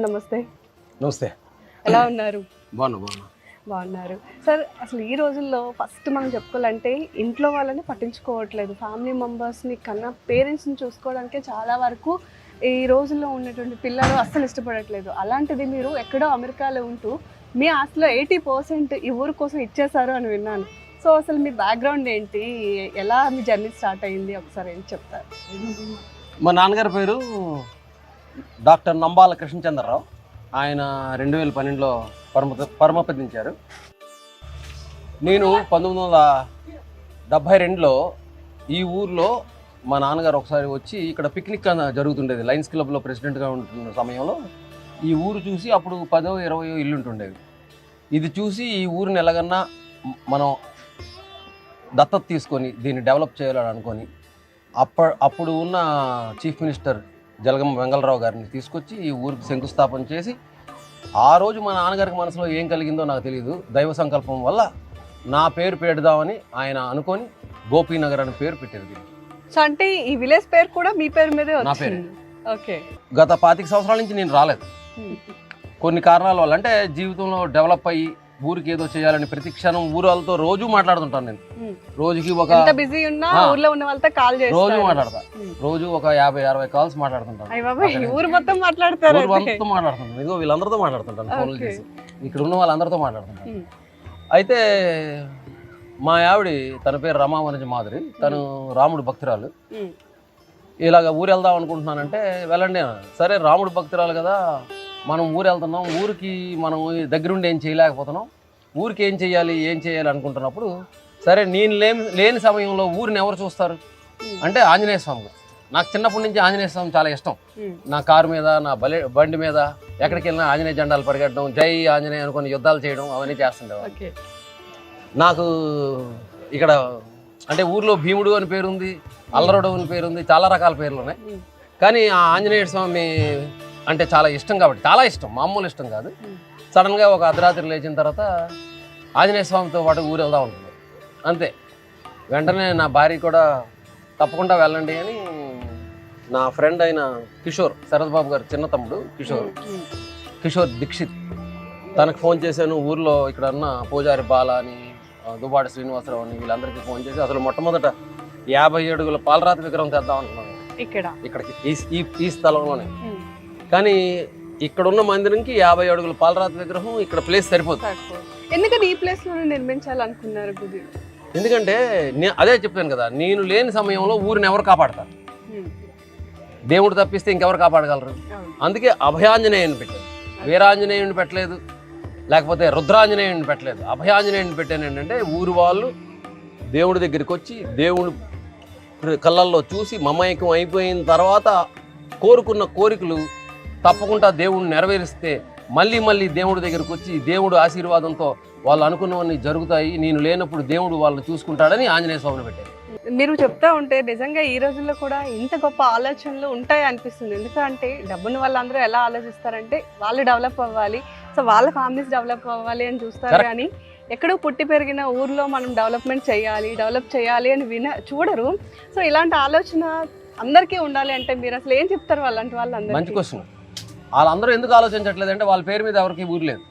నమస్తే. నమస్తే. ఎలా ఉన్నారు? బాగున్నా బాగున్నా. బాగున్నారు. సార్ అసలు ఈ రోజుల్లో ఫస్ట్ మనం చెప్పుకోవాలంటే ఇంట్లో వాళ్ళని పట్టించుకోవట్లేదు. ఫ్యామిలీ మెంబర్స్ని కన్నా పేరెంట్స్ని చూసుకోవడానికే చాలా వరకు ఈ రోజుల్లో ఉన్నటువంటి పిల్లలు అస్సలు ఇష్టపడట్లేదు. అలాంటిది మీరు ఎక్కడో అమెరికాలో ఉంటూ మీ ఆస్తిలో ఎయిటీ పర్సెంట్ ఈ ఊరు కోసం ఇచ్చేశారు అని విన్నాను. సో అసలు మీ బ్యాక్గ్రౌండ్ ఏంటి? ఎలా మీ జర్నీ స్టార్ట్ అయింది? ఒకసారి ఏం చెప్తారు? మా నాన్నగారి పేరు డాక్టర్ నంబాల కృష్ణచంద్రరావు. ఆయన రెండు వేల పన్నెండులో పరమ పరమపదించారు. నేను పంతొమ్మిది వందల డెబ్భై రెండులో ఈ ఊర్లో మా నాన్నగారు ఒకసారి వచ్చి ఇక్కడ పిక్నిక్ జరుగుతుండేది. లయన్స్ క్లబ్లో ప్రెసిడెంట్గా ఉంటున్న సమయంలో ఈ ఊరు చూసి అప్పుడు పదో ఇరవయో ఇల్లు ఉంటుండేది ఇది చూసి ఈ ఊరిని ఎలాగన్నా మనం దత్తత తీసుకొని దీన్ని డెవలప్ చేయాలని అనుకొని అప్ప అప్పుడు ఉన్న చీఫ్ మినిస్టర్ జలగం వెంగళరావు గారిని తీసుకొచ్చి ఈ ఊరికి శంకుస్థాపన చేసి ఆ రోజు మా నాన్నగారికి మనసులో ఏం కలిగిందో నాకు తెలియదు దైవ సంకల్పం వల్ల నా పేరు పెడదామని ఆయన అనుకొని గోపీనగర్ అనే పేరు పెట్టారు దీనికి సో అంటే ఈ విలేజ్ పేరు కూడా మీ పేరు మీదే నా పేరే. ఓకే. గత పాతిక సంవత్సరాల నుంచి నేను రాలేదు. కొన్ని కారణాల వల్ల అంటే జీవితంలో డెవలప్ అయ్యి ఊరికి ఏదో చేయాలని ప్రతి క్షణం ఊరు వాళ్ళతో రోజు మాట్లాడుతుంటాను నేను రోజుకి ఒక బిజీ ఉన్నా. ఊర్లో ఉన్న వాళ్ళతో కాల్ రోజు చేస్తారు మాట్లాడతా. రోజు ఒక యాభై అరవై కాల్స్ మాట్లాడుతుంటాను. ఊరు మొత్తం మాట్లాడతారు ఊరు అయితే. వాళ్ళతో మాట్లాడుతుంటాను ఇదిగో వీళ్ళందరితో మాట్లాడుతుంటాను ఫోన్లు. చేసి ఇక్కడ ఉన్న వాళ్ళందరితో మాట్లాడుతుంటాను. అయితే మా ఆవిడ తన పేరు రమావనజ మాధురి తను రాముడు భక్తురాలు. ఇలాగ ఊరు వెళ్దాం అనుకుంటున్నానంటే వెళ్ళండి. సరే రాముడు భక్తురాలు కదా మనం ఊరు వెళ్తున్నాం ఊరికి మనం దగ్గరుండి ఏం చేయలేకపోతున్నాం ఊరికి ఏం చేయాలి ఏం చేయాలి అనుకుంటున్నప్పుడు సరే నేను లేని లేని సమయంలో ఊరిని ఎవరు చూస్తారు. అంటే ఆంజనేయ స్వామి. నాకు చిన్నప్పటి నుంచి ఆంజనేయ స్వామి చాలా ఇష్టం. నా కారు మీద నా బలి బండి మీద ఎక్కడికి వెళ్ళినా ఆంజనేయ జెండాలు పరిగెట్టడం జై ఆంజనేయ అనుకుని యుద్ధాలు చేయడం అవన్నీ చేస్తుండేవాడు ఓకే నాకు ఇక్కడ అంటే ఊర్లో భీముడు అని పేరు ఉంది అల్లరుడు అని పేరు ఉంది చాలా రకాల పేర్లు ఉన్నాయి. కానీ ఆ ఆంజనేయ స్వామి అంటే చాలా ఇష్టం కాబట్టి చాలా ఇష్టం మామూలు ఇష్టం కాదు. సడన్గా ఒక అర్ధరాత్రి లేచిన తర్వాత ఆంజనేయ స్వామితో పాటు ఊరు వెళ్దాం ఉంటుంది అంతే. వెంటనే నా భార్య కూడా తప్పకుండా వెళ్ళండి అని నా ఫ్రెండ్ అయిన కిషోర్ శరత్ బాబు గారు చిన్న తమ్ముడు కిషోర్. కిషోర్ దీక్షిత్. తనకు ఫోన్ చేశాను ఊర్లో ఇక్కడ ఉన్న పూజారి బాల అని దుబాటి శ్రీనివాసరావు అని వీళ్ళందరికీ ఫోన్ చేసి అసలు మొట్టమొదట యాభై అడుగుల పాలరాతి విగ్రహం తెద్దాం అనుకున్నాను. ఇక్కడ. ఇక్కడికి ఈ ఈ స్థలంలోనే. కానీ ఇక్కడ ఉన్న మందిరంకి యాభై అడుగుల పాలరాతి విగ్రహం ఇక్కడ ప్లేస్ సరిపోతుంది. ఎందుకని ఈ ప్లేస్లోనే నిర్మించాలనుకున్నారు గుడి ఎందుకంటే అదే చెప్పాను కదా నేను లేని సమయంలో ఊరిని ఎవరు కాపాడతారు. దేవుడు తప్పిస్తే ఇంకెవరు కాపాడగలరు. అందుకే అభయాంజనేయుని పెట్టాను వీరాంజనేయుని పెట్టలేదు లేకపోతే రుద్రాంజనేయుని పెట్టలేదు అభయాంజనేయుని పెట్టాను ఏంటంటే ఊరు వాళ్ళు దేవుడి దగ్గరికి వచ్చి దేవుడు కళ్ళల్లో చూసి మమేకం అయిపోయిన తర్వాత కోరుకున్న కోరికలు తప్పకుండా దేవుడిని నెరవేరిస్తే మళ్ళీ మళ్ళీ దేవుడి దగ్గరికి వచ్చి దేవుడు ఆశీర్వాదంతో వాళ్ళు అనుకున్నవన్నీ జరుగుతాయి. నేను లేనప్పుడు దేవుడు వాళ్ళని చూసుకుంటాడని ఆంజనేయ స్వామిని పెట్టాను మీరు చెప్తా ఉంటే నిజంగా ఈ రోజుల్లో కూడా ఇంత గొప్ప ఆలోచనలు ఉంటాయి అనిపిస్తుంది. ఎందుకంటే డబ్బుని వాళ్ళందరూ ఎలా ఆలోచిస్తారంటే వాళ్ళు డెవలప్ అవ్వాలి. సో వాళ్ళ ఫ్యామిలీస్ డెవలప్ అవ్వాలి అని చూస్తారు. కానీ ఎక్కడో పుట్టి పెరిగిన ఊర్లో మనం డెవలప్మెంట్ చేయాలి డెవలప్ చేయాలి అని విన చూడరు. సో ఇలాంటి ఆలోచన అందరికీ ఉండాలి అంటే మీరు అసలు ఏం చెప్తారు వాళ్ళంటి మంచి వాళ్ళందరికీ క్వశ్చన్. వాళ్ళందరూ ఎందుకు ఆలోచించట్లేదు అంటే వాళ్ళ పేరు మీద ఎవరికి ఊరు లేదు.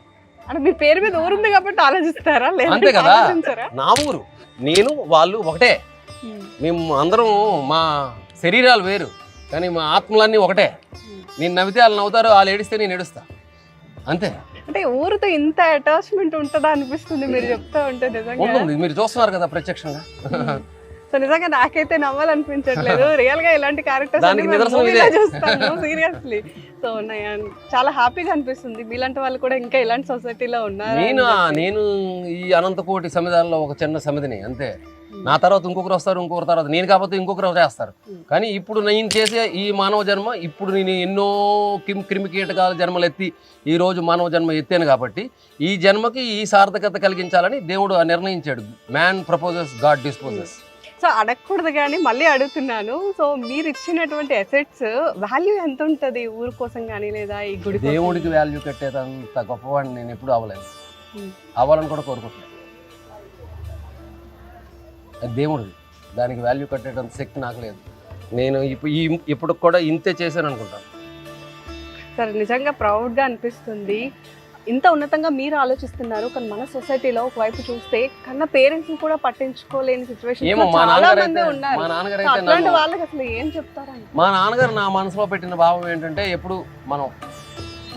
అంటే మీ పేరు మీద ఊరుంది కాబట్టి ఆలోచిస్తారా? అంతే కదా. నా ఊరు. నేను వాళ్ళు ఒకటే. మేము అందరం మా శరీరాలు వేరు కానీ మా ఆత్మలన్నీ ఒకటే. నేను నవ్వితే వాళ్ళు నవ్వుతారు వాళ్ళు ఏడిస్తే నేను ఏడుస్తా. అంతే. అంటే ఊరితో ఇంత అటాచ్మెంట్ ఉంటుందా అనిపిస్తుంది మీరు చెప్తా ఉంటే నిజంగా? ఉంటుంది. మీరు చూస్తున్నారు కదా ప్రత్యక్షంగా. సో నిజంగా నాకైతే నవ్వాలనిపించట్లేదు. రియల్గా ఇలాంటి క్యారెక్టర్స్. చూస్తాను సీరియస్లీ సో చాలా హ్యాపీగా అనిపిస్తుంది. మీలాంటి వాళ్ళు కూడా ఇంకా ఇలాంటి సొసైటీలో ఉన్నారు నేను? నేను ఈ అనంతకోటి సమిధాల్లో ఒక చిన్న సమిధిని అంతే. నా తర్వాత ఇంకొకరు వస్తారు ఇంకొకరు తర్వాత. నేను కాకపోతే ఇంకొకరు చేస్తారు. కానీ ఇప్పుడు నేను చేసే ఈ మానవ జన్మ ఇప్పుడు నేను ఎన్నో కిమ్ క్రిమి కీటకాల జన్మలు ఎత్తి ఈ రోజు మానవ జన్మ ఎత్తాను కాబట్టి ఈ జన్మకి ఈ సార్థకత కలిగించాలని దేవుడు నిర్ణయించాడు. Man proposes God disposes so అడగకూడదు కానీ మళ్ళీ అడుగుతున్నాను. సో మీరు ఇచ్చినటువంటి అసెట్స్ వాల్యూ ఎంత ఉంటది ఊరు కోసం కానీ లేదా ఈ గుడి? దేవుడికి వాల్యూ కట్టేదంత గొప్పవాడిని నేను ఎప్పుడు అవ్వలేదు. అవ్వాలని కూడా కోరుకుంటున్నాను అది దేవుడిది. దానికి వాల్యూ కట్టేటంత శక్తి నాకు లేదు. నేను ఇప్పుడు ఈ ఇప్పుడు కూడా ఇంతే చేశాను అనుకుంటాను సార్ నిజంగా ప్రౌడ్గా అనిపిస్తుంది. ఇంత ఉన్నతంగా మీరు ఆలోచిస్తున్నారు కానీ మన సొసైటీలో ఒకవైపు చూస్తే కన్నా పేరెంట్స్ కూడా పట్టించుకోలేని సిచ్యువేషన్ మా చాలా మంది ఉన్నారు. అట్లాంటి వాళ్ళకి అసలు ఏం చెప్తారని? మా నాన్నగారు నా మనసులో పెట్టిన భావం ఏంటంటే ఎప్పుడు మనం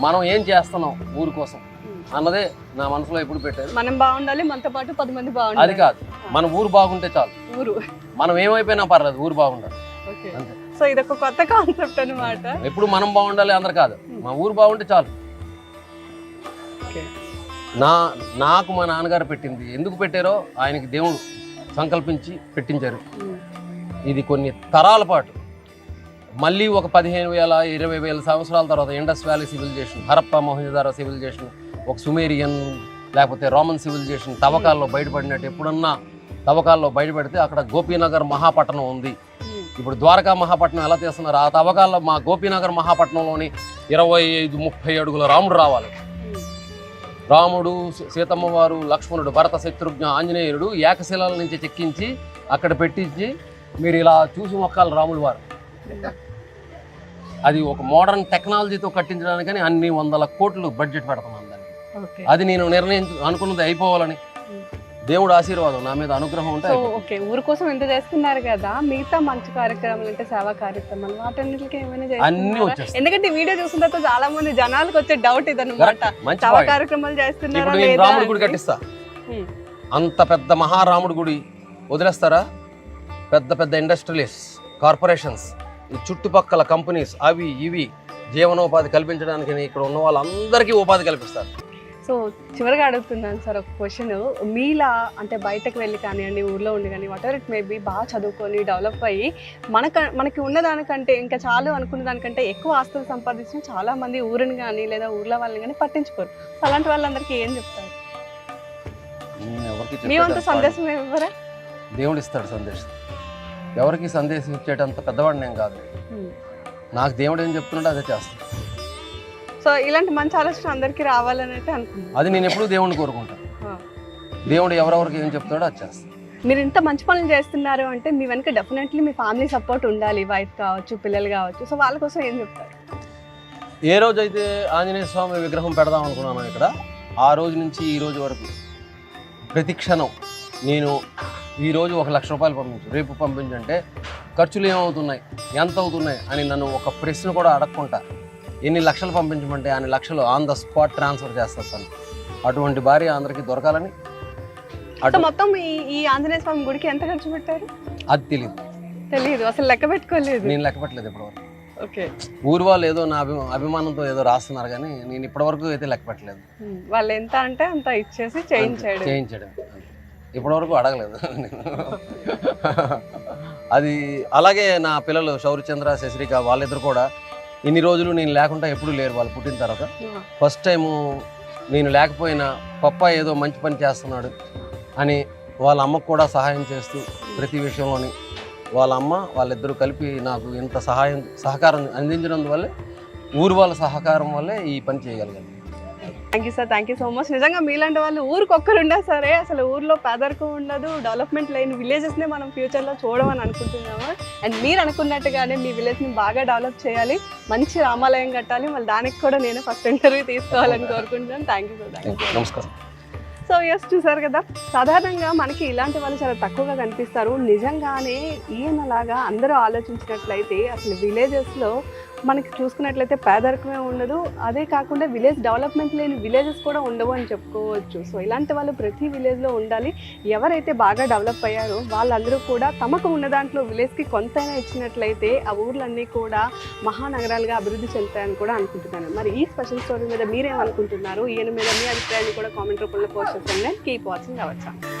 మనం ఏం చేస్తున్నాం ఊరి కోసం అన్నదే నా మనసులో ఎప్పుడు పెట్టారు మనం బాగుండాలి మనతో పాటు పది మంది అది బాగుండాలి కాదు మన ఊరు బాగుంటే చాలు. ఊరు. మనం ఏమైపోయినా పర్లేదు ఊరు బాగుండాలి. సో ఇదొక కొత్త కాన్సెప్ట్ అన్నమాట. ఎప్పుడు మనం బాగుండాలి అందరు కాదు. మా ఊరు బాగుంటే చాలు. నా నాకు మా నాన్నగారు పెట్టింది. ఎందుకు పెట్టారో ఆయనకి దేవుడు సంకల్పించి పెట్టించారు. ఇది కొన్ని తరాల పాటు. మళ్ళీ ఒక పదిహేను వేల ఇరవై వేల సంవత్సరాల తర్వాత Indus valley civilization Harappa Mohenjodaro civilization ఒక సుమేరియన్ లేకపోతే రోమన్ సివిలైజేషన్ తవ్వకాల్లో బయటపడినట్టు ఎప్పుడన్నా తవ్వకాల్లో బయటపడితే అక్కడ గోపీనగర్ మహాపట్టణం ఉంది. ఇప్పుడు ద్వారకా మహాపట్నం ఎలా తీస్తున్నారు? ఆ తవ్వకాల్లో మా గోపీనగర్ మహాపట్నంలోని ఇరవై ఐదు ముప్పై అడుగుల రాముడు రావాలి. రాముడు సీ- సీతమ్మ వారు లక్ష్మణుడు భరత శత్రుఘ్న ఆంజనేయుడు ఏకశిలల నుంచి చెక్కించి అక్కడ పెట్టించి మీరు ఇలా చూసి మొక్కాలి రాముడు వారు. అది ఒక మోడర్న్ టెక్నాలజీతో కట్టించడానికని అన్ని వందల కోట్లు బడ్జెట్ దానికి ఓకే. అది నేను నిర్ణయించు అనుకున్నది అయిపోవాలని. దేవుడు ఆశీర్వాదం నా మీద అనుగ్రహం ఉంటే సో అయిపోతుంది. ఓకే ఊరు కోసం ఎంత చేస్తున్నారు కదా మిగతా మంచి కార్యక్రమాలు అంటే సేవా కార్యక్రమాలు వాటన్నిటికీ ఏమైనా అన్నీ? వచ్చేస్తాయి ఎందుకంటే వీడియో చూసిన తర్వాత చాలా మంది జనాలకు వచ్చే డౌట్ ఇదన్నమాట సేవా. కార్యక్రమాలు చేస్తున్నారా రాముడి గుడి. కట్టిస్తా ఉమ్. అంత పెద్ద మహారాముడి గుడి వదిలేస్తారా పెద్ద పెద్ద ఇండస్ట్రియలిస్ట్ కార్పొరేషన్స్ ఈ చుట్టుపక్కల కంపెనీస్ అవి ఇవి జీవనోపాధి కల్పించడానికి ఇక్కడ ఉన్న వాళ్ళందరికీ ఉపాధి కల్పిస్తారు సో చివరిగా అడుగుతున్నాను సార్ ఒక క్వశ్చన్ మీలా అంటే బయటకు వెళ్ళి కానివ్వండి ఊర్లో ఉండి కానీ whatever it may be బాగా చదువుకొని డెవలప్ అయ్యి మనక మనకి ఉన్న దానికంటే ఇంకా చాలు అనుకున్న దానికంటే ఎక్కువ ఆస్తులు సంపాదించిన చాలా మంది ఊరిని కానీ లేదా ఊర్లో వాళ్ళని కానీ పట్టించుకోరు. అలాంటి వాళ్ళందరికీ ఏం చెప్తారు? మీ వంతు సందేశం ఇవ్వరా? దేవుడు ఇస్తాడు సందేశం. ఎవరికి సందేశం ఇచ్చేటంత పెద్దవాడిని నేను కాదు. నాకు దేవుడు ఏం చెప్తున్నాడో అదే చేస్తాను సో ఇలాంటి మంచి ఆలోచన అందరికీ రావాలని అయితే అనుకున్నాను అది నేను ఎప్పుడూ దేవుడిని కోరుకుంటాను. దేవుడు ఎవరెవరికి ఏం చెప్తాడో అది చేస్తాను మీరు ఇంత మంచి పనులు చేస్తున్నారు అంటే మీ వెనక డెఫినెట్లీ మీ ఫ్యామిలీ సపోర్ట్ ఉండాలి వైఫ్ కావచ్చు పిల్లలు కావచ్చు. సో వాళ్ళ కోసం ఏం చెప్తారు? ఏ రోజైతే ఆంజనేయ స్వామి విగ్రహం పెడదాం అనుకున్నాను ఇక్కడ ఆ రోజు నుంచి ఈ రోజు వరకు ప్రతి క్షణం నేను ఈ రోజు ఒక లక్ష రూపాయలు పంపించు. రేపు పంపించంటే ఖర్చులు ఏమవుతున్నాయి ఎంత అవుతున్నాయి అని నన్ను ఒక ప్రశ్న కూడా అడగకుండా ఎన్ని లక్షలు పంపించమంటే అన్ని లక్షలు ఆన్ ద స్పాట్ ట్రాన్స్ఫర్ చేస్తాను అటువంటి భార్య అందరికీ దొరకాలని అటు మొత్తం ఈ ఆంజనేయ స్వామి గుడికి ఎంత ఖర్చు పెట్టారు? అది తెలియదు తెలియదు అసలు లెక్క పెట్టుకోలేదు. నేను లెక్క పెట్టలేదు ఇప్పటివరకు. ఓకే. ఊరు వాళ్ళు ఏదో నా అభి అభిమానంతో ఏదో రాస్తున్నారు కానీ నేను ఇప్పటివరకు అయితే లెక్క పెట్టలేదు. వాళ్ళు ఎంత అంటే అంత ఇచ్చేసి చేయించాడు. చేయించడం. ఇప్పటివరకు అడగలేదు. అది అలాగే నా పిల్లలు శౌర్యచంద్ర శశిరిక వాళ్ళిద్దరు కూడా ఇన్ని రోజులు నేను లేకుండా ఎప్పుడు లేరు వాళ్ళు పుట్టిన తర్వాత. ఫస్ట్ టైము నేను లేకపోయినా పప్ప ఏదో మంచి పని చేస్తున్నాడు అని వాళ్ళ అమ్మకు కూడా సహాయం చేస్తూ ప్రతి విషయంలోని వాళ్ళ అమ్మ వాళ్ళిద్దరూ కలిపి నాకు ఇంత సహాయం సహకారం అందించినందువల్లే ఊరు వాళ్ళ సహకారం వల్లే ఈ పని చేయగలిగాను. Thank you sir thank you so much నిజంగా మీలాంటి వాళ్ళు ఊరికి ఒక్కరు ఉన్నా సరే అసలు ఊర్లో పేదరికం ఉండదు డెవలప్మెంట్ లేని విలేజెస్నే మనం ఫ్యూచర్లో చూడమని అనుకుంటున్నాము. అండ్ మీరు అనుకున్నట్టుగానే మీ విలేజ్ని బాగా డెవలప్ చేయాలి మంచి రామాలయం కట్టాలి మళ్ళీ దానికి కూడా నేను ఫస్ట్ ఇంటర్వ్యూ తీసుకోవాలని కోరుకుంటున్నాను. Thank you sir thank you నమస్కారం. సో ఎస్ చూసారు కదా సాధారణంగా మనకి ఇలాంటి వాళ్ళు చాలా తక్కువగా కనిపిస్తారు. నిజంగానే ఈయనలాగా అందరూ ఆలోచించినట్లయితే అసలు విలేజెస్లో మనకి చూసుకున్నట్లయితే పేదరికమే ఉండదు. అదే కాకుండా విలేజ్ డెవలప్మెంట్ లేని విలేజెస్ కూడా ఉండవు అని చెప్పుకోవచ్చు. సో ఇలాంటి వాళ్ళు ప్రతి విలేజ్లో ఉండాలి. ఎవరైతే బాగా డెవలప్ అయ్యారో వాళ్ళందరూ కూడా తమకు ఉన్న దాంట్లో విలేజ్కి కొంతైనా ఇచ్చినట్లయితే ఆ ఊర్లన్నీ కూడా మహానగరాలుగా అభివృద్ధి చెందుతాయని కూడా అనుకుంటున్నాను. మరి ఈ స్పెషల్ స్టోరీ మీద మీరేమనుకుంటున్నారు? ఈయన మీద మీ అభిప్రాయాన్ని కూడా కామెంట్ రూపంలో పోస్ట్ చేస్తాను కీప్ వాచింగ్ అవ్వచ్చు